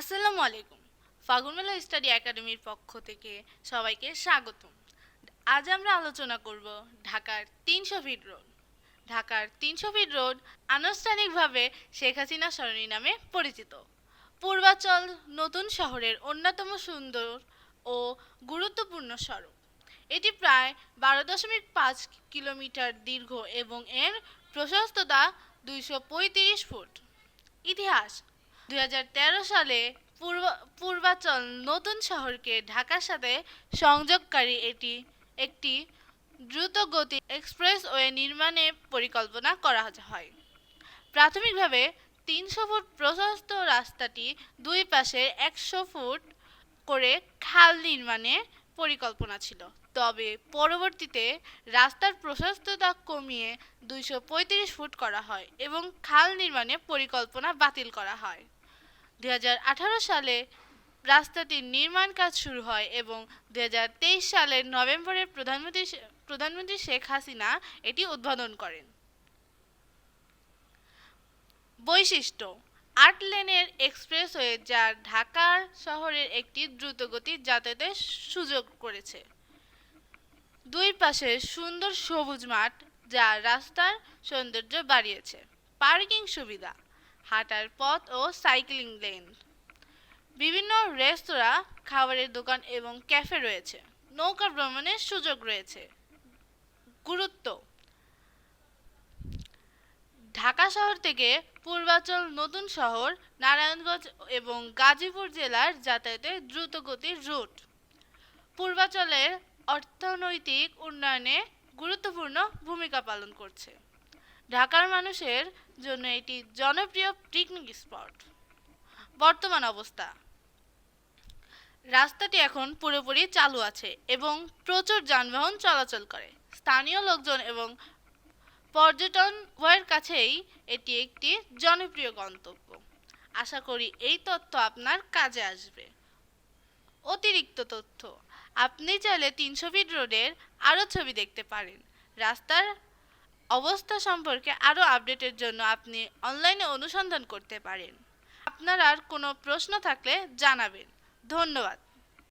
আসসালামু আলাইকুম। ফাগুনমেলা স্টাডি একাডেমির পক্ষ থেকে সবাইকে স্বাগতম। আজ আমরা আলোচনা করব ঢাকার তিনশো ফিট রোড। ঢাকার তিনশো ফিট রোড আনুষ্ঠানিকভাবে শেখ হাসিনা সরণি নামে পরিচিত। পূর্বাচল নতুন শহরের অন্যতম সুন্দর ও গুরুত্বপূর্ণ সড়ক। এটি প্রায় বারো দশমিক পাঁচ কিলোমিটার দীর্ঘ এবং এর প্রশস্ততা দুইশো পঁয়ত্রিশ ফুট। ইতিহাস তেরো সালে পূর্ব, পূর্বাচল নতুন শহরকে ঢাকার সাথে সংযোগকারী এটি একটি দ্রুতগতি এক্সপ্রেসওয়ে নির্মাণের পরিকল্পনা করা হয়। প্রাথমিকভাবে তিনশো ফুট প্রশস্ত রাস্তাটি দুই পাশে একশো ফুট করে খাল নির্মাণে পরিকল্পনা ছিল। তবে পরবর্তীতে রাস্তার প্রশস্ততা কমিয়ে দুইশো পঁয়ত্রিশ ফুট করা হয় এবং খাল নির্মাণে পরিকল্পনা বাতিল করা হয়। দুই হাজার আঠারো সালে রাস্তাটির নির্মাণ কাজ শুরু হয় এবং দুই হাজার তেইশ সালের নভেম্বরে প্রধানমন্ত্রী প্রধানমন্ত্রী শেখ হাসিনা এটি উদ্বোধন করেন। বৈশিষ্ট্য, আট লেনের এক্সপ্রেসওয়ে যা ঢাকা শহরের একটি দ্রুতগতির যাতায়াতের সুযোগ করেছে। দুই পাশে সুন্দর সবুজ মাঠ যা রাস্তার সৌন্দর্য বাড়িয়েছে। পার্কিং সুবিধা হাঁটার পথ ও সাইক্লিং লেন। বিভিন্ন রেস্তোরাঁ, খাবারের দোকান এবং ক্যাফে রয়েছে। নৌকা ভ্রমণের সুযোগ রয়েছে। গুরুত্ব। ঢাকা শহর থেকে পূর্বাচল নতুন শহর, নারায়ণগঞ্জ এবং গাজীপুর জেলার যাতায়াতের দ্রুতগতির রুট। পূর্বাচলের অর্থনৈতিক উন্নয়নে গুরুত্বপূর্ণ ভূমিকা পালন করছে। ঢাকার মানুষের জন্য এটি জনপ্রিয় পিকনিক স্পট বর্তমান অবস্থা। রাস্তাটি এখন পুরোপুরি চালু আছে এবং প্রচুর যানবাহন চলাচল করে। স্থানীয় লোকজন এবং পর্যটন উভয়ের কাছেই এটি একটি জনপ্রিয় গন্তব্য। আশা করি এই তথ্য আপনার কাজে আসবে। অতিরিক্ত তথ্য, আপনি চাইলে তিনশো ফিট রোডের আরও ছবি দেখতে পারেন। রাস্তার অবস্থা সম্পর্কে আরও আপডেটের জন্য আপনি অনলাইনে অনুসন্ধান করতে পারেন। আপনার আর কোনো প্রশ্ন থাকলে জানাবেন। ধন্যবাদ।